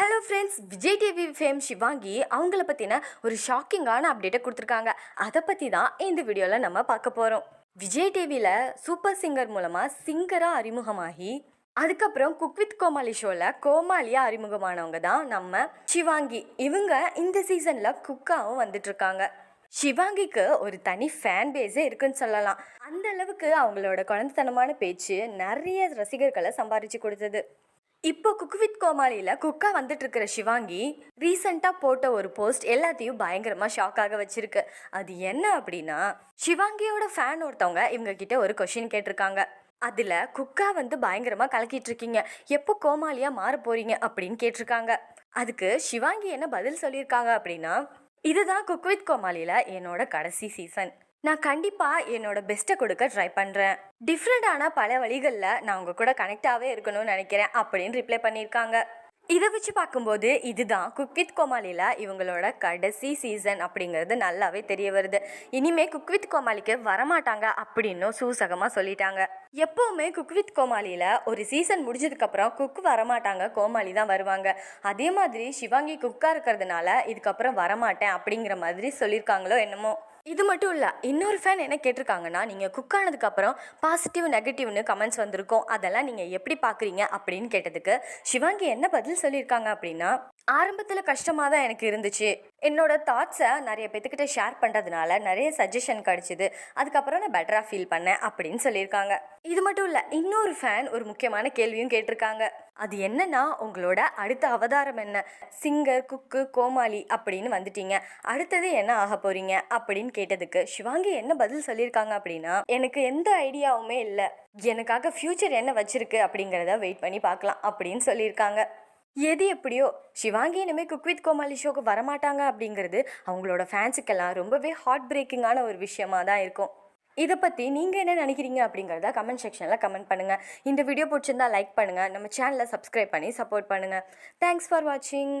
Hello friends Vijay TV fame Shivangi அவங்கள பற்றின ஒரு ஷாக்கிங்கான அப்டேட்டை கொடுத்துருக்காங்க. அதை பற்றி தான் இந்த வீடியோவில் நம்ம பார்க்க போகிறோம் விஜய் டிவியில் சூப்பர் சிங்கர் மூலமாக சிங்கராக அறிமுகமாகி அதுக்கப்புறம் குக் வித் கோமாளி ஷோவில் கோமாளியாக அறிமுகமானவங்க தான் நம்ம சிவாங்கி. இவங்க இந்த சீசனில் குக்காவும் வந்துட்டுருக்காங்க. ஷிவாங்கிக்கு சிவாங்கிக்கு ஒரு தனி ஃபேன் பேஸே இருக்குன்னு சொல்லலாம். அந்த அளவுக்கு அவங்களோட குழந்தைத்தனமான பேச்சு நிறைய ரசிகர்களை சம்பாரிச்சு கொடுத்தது. இப்போ குக் வித் கோமாளியில் குக்காக வந்துட்டு இருக்கிற சிவாங்கி ரீசெண்டாக போட்ட ஒரு போஸ்ட் எல்லாத்தையும் பயங்கரமாக ஷாக்காக வச்சிருக்கு. அது என்ன அப்படின்னா சிவாங்கியோட ஃபேன் ஒருத்தவங்க இவங்க கிட்ட ஒரு கொஷின் கேட்டிருக்காங்க. அதில் குக்கா வந்து பயங்கரமாக கலக்கிட்டு இருக்கீங்க எப்போ கோமாளியாக மாற போறீங்க அப்படின்னு கேட்டிருக்காங்க. அதுக்கு சிவாங்கி என்ன பதில் சொல்லியிருக்காங்க அப்படின்னா இதுதான் குக் வித் கோமாளியில் என்னோட கடைசி சீசன் நான் கண்டிப்பாக என்னோட பெஸ்ட்டை கொடுக்க ட்ரை பண்ணுறேன் டிஃப்ரெண்டான பல வழிகளில் நான் உங்கள் கூட கனெக்டாகவே இருக்கணும்னு நினைக்கிறேன் அப்படின்னு ரிப்ளை பண்ணியிருக்காங்க. இதை வச்சு பார்க்கும்போது இதுதான் குக் வித் கோமாளியில் இவங்களோட கடைசி சீசன் அப்படிங்கிறது நல்லாவே தெரிய வருது. இனிமே குக் வித் கோமாளிக்கு வரமாட்டாங்க அப்படின்னும் சூசகமாக சொல்லிட்டாங்க. எப்போவுமே குக் வித் கோமாளியில் ஒரு சீசன் முடிஞ்சதுக்கப்புறம் குக் வரமாட்டாங்க கோமாளி தான் வருவாங்க. அதே மாதிரி சிவாங்கி குக்காக இருக்கிறதுனால இதுக்கப்புறம் வரமாட்டேன் அப்படிங்கிற மாதிரி சொல்லியிருக்காங்களோ என்னமோ. இது மட்டும் இல்லை இன்னொரு ஃபேன் என்ன கேட்டிருக்காங்கன்னா நீங்கள் குக் ஆனதுக்கப்புறம் பாசிட்டிவ் நெகட்டிவ்னு கமெண்ட்ஸ் வந்திருக்கும். அதெல்லாம் நீங்கள் எப்படி பார்க்குறீங்க அப்படின்னு கேட்டதுக்கு சிவாங்கி என்ன பதில் சொல்லியிருக்காங்க அப்படின்னா ஆரம்பத்தில் கஷ்டமாக தான் எனக்கு இருந்துச்சு. என்னோட தாட்ஸை நிறைய பேத்துக்கிட்ட ஷேர் பண்ணுறதுனால நிறைய சஜஷன் கிடச்சிது. அதுக்கப்புறம் நான் பெட்டராக ஃபீல் பண்ணேன் அப்படின்னு சொல்லியிருக்காங்க. இது மட்டும் இல்லை இன்னொரு ஃபேன் ஒரு முக்கியமான கேள்வியும் கேட்டிருக்காங்க. அது என்னன்னா உங்களோட அடுத்த அவதாரம் என்ன? சிங்கர் குக்கு கோமாளி அப்படின்னு வந்துட்டீங்க. அடுத்தது என்ன ஆக போறீங்க? அப்படின்னு கேட்டதுக்கு சிவாங்கி என்ன பதில் சொல்லியிருக்காங்க அப்படின்னா எனக்கு எந்த ஐடியாவுமே இல்லை. எனக்காக ஃப்யூச்சர் என்ன வச்சிருக்கு அப்படிங்கிறத வெயிட் பண்ணி பார்க்கலாம் அப்படின்னு சொல்லியிருக்காங்க. எது எப்படியோ சிவாங்கி இனிமேல் குக் வித் கோமாளி ஷோக்கு வரமாட்டாங்க அப்படிங்கிறது அவங்களோட ஃபேன்ஸுக்கெல்லாம் ரொம்பவே ஹார்ட் பிரேக்கிங்கான ஒரு விஷயமா தான் இருக்கும். இதை பற்றி நீங்கள் என்ன நினைக்கிறீங்க அப்படிங்கிறத கமெண்ட் செக்ஷனில் கமெண்ட் பண்ணுங்கள் இந்த வீடியோ பிடிச்சிருந்தா லைக் பண்ணுங்கள் நம்ம சேனலை சப்ஸ்கிரைப் பண்ணி சப்போர்ட் பண்ணுங்கள் தேங்க்ஸ் ஃபார் வாட்சிங்